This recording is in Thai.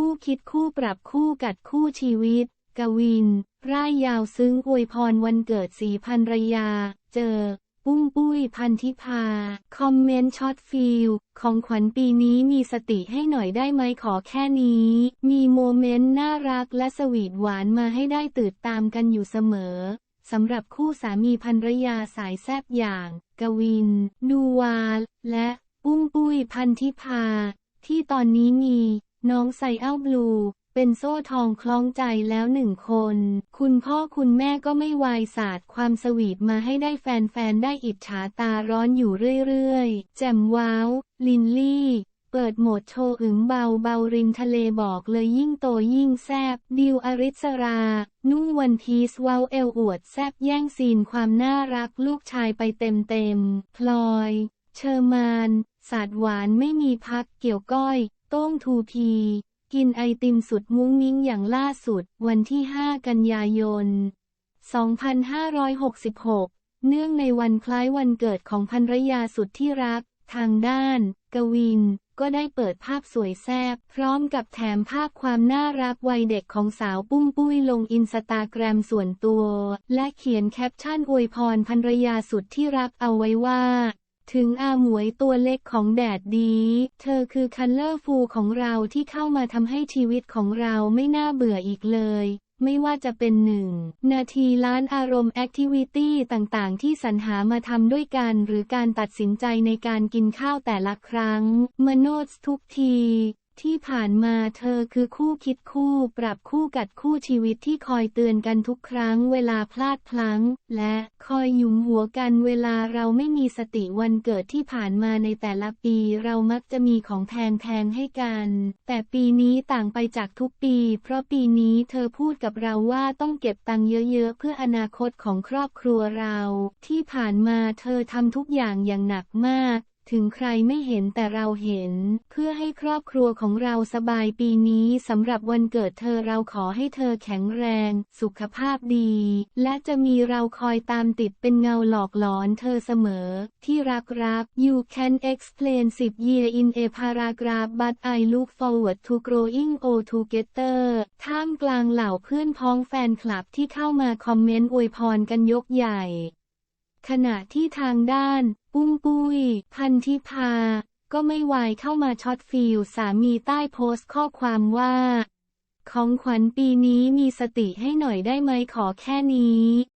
คู่คิดคู่ปรับคู่กัดคู่ชีวิต กวิน ร่ายยาวซึ้งอวยพรวันเกิดสีพันรยา เจอ ปุ้มปุ้ยพันธิพา คอมเมนต์ช็อตฟิลของขวัญปีนี้มีสติให้หน่อยได้ไหมขอแค่นี้ มีโมเมนต์น่ารักและสวีทหวานมาให้ได้ตื่นตามกันอยู่เสมอสำหรับคู่สามีภรรยาสายแซบอย่าง กวิน นูวาลและปุ้มปุ้ยพันธิพา ที่ตอนนี้มี น้องไซเอ้าบลู เป็นโซ่ทองคล้องใจแล้วหนึ่งคน คุณพ่อคุณแม่ก็ไม่วายศาสตร์ความสวีทมาให้ได้แฟนๆ ได้อิจฉาตาร้อนอยู่เรื่อยๆ แจ่มว้าว ลินลี่ เปิดโหมดโชว์อึงเบาเบาริมทะเลบอกเลยยิ่งโตยิ่งแซบ ดิวอริสรา นุ่งวันพีซเว้าเอวอวดแซบแย่งซีนความน่ารักลูกชายไปเต็มๆ พลอย เชอร์มานสาดหวานไม่มีพักเกี่ยวก้อย ต้งทูพี กินไอติมสุดมุ้งมิ้งอย่างล่าสุด วันที่ 5 กันยายน 2566 เนื่องในวันคล้ายวันเกิดของภรรยาสุดที่รัก ทางด้าน กวิน ก็ได้เปิดภาพสวยแซบพร้อมกับแถมภาพความน่ารักวัยเด็กของสาวปุ้มปุ้ยลงอินสตาแกรมส่วนตัว และเขียนแคปชั่นอวยพรภรรยาสุดที่รักเอาไว้ว่า ถึงอาหมวยตัวเล็กของแดดดี เธอคือคันเลอร์ฟูของเราที่เข้ามาทำให้ชีวิตของเราไม่น่าเบื่ออีกเลย ไม่ว่าจะเป็นหนึ่งนาทีล้านอารมณ์แอคทิวิตี้ต่างๆ ที่สรรหามาทำด้วยกัน หรือการตัดสินใจในการกินข้าวแต่ละครั้ง มโนสทุกที ที่ผ่านมาเธอคือคู่คิดคู่ปรับคู่กัดคู่ชีวิตที่คอยเตือนกันทุกครั้งเวลาพลาดพลั้ง และคอยหยุมหัวกันเวลาเราไม่มีสติวันเกิดที่ผ่านมาในแต่ละปีเรามักจะมีของแพงๆให้กัน แต่ปีนี้ต่างไปจากทุกปี เพราะปีนี้เธอพูดกับเราว่าต้องเก็บตังค์เยอะๆ เพื่ออนาคตของครอบครัวเรา ที่ผ่านมาเธอทำทุกอย่างอย่างหนักมาก ถึงใครไม่เห็นแต่เราเห็น เพื่อให้ครอบครัวของเราสบายปีนี้สำหรับวันเกิดเธอเราขอให้เธอแข็งแรง สุขภาพดี และจะมีเราคอยตามติดเป็นเงาหลอกหลอนเธอเสมอ ที่รักรัก you can explain 10 year in a paragraph but I look forward to growing old together ท่ามกลางเหล่าเพื่อนพ้องแฟนคลับที่เข้ามาคอมเมนต์อวยพรกันยกใหญ่ขณะที่ทางด้าน ปุ้มปุ้ย พันธิพา ก็ไม่วายเข้ามาช็อตฟิลสามีใต้โพสต์ข้อความว่า ของขวัญปีนี้มีสติให้หน่อยได้ไหมขอแค่นี้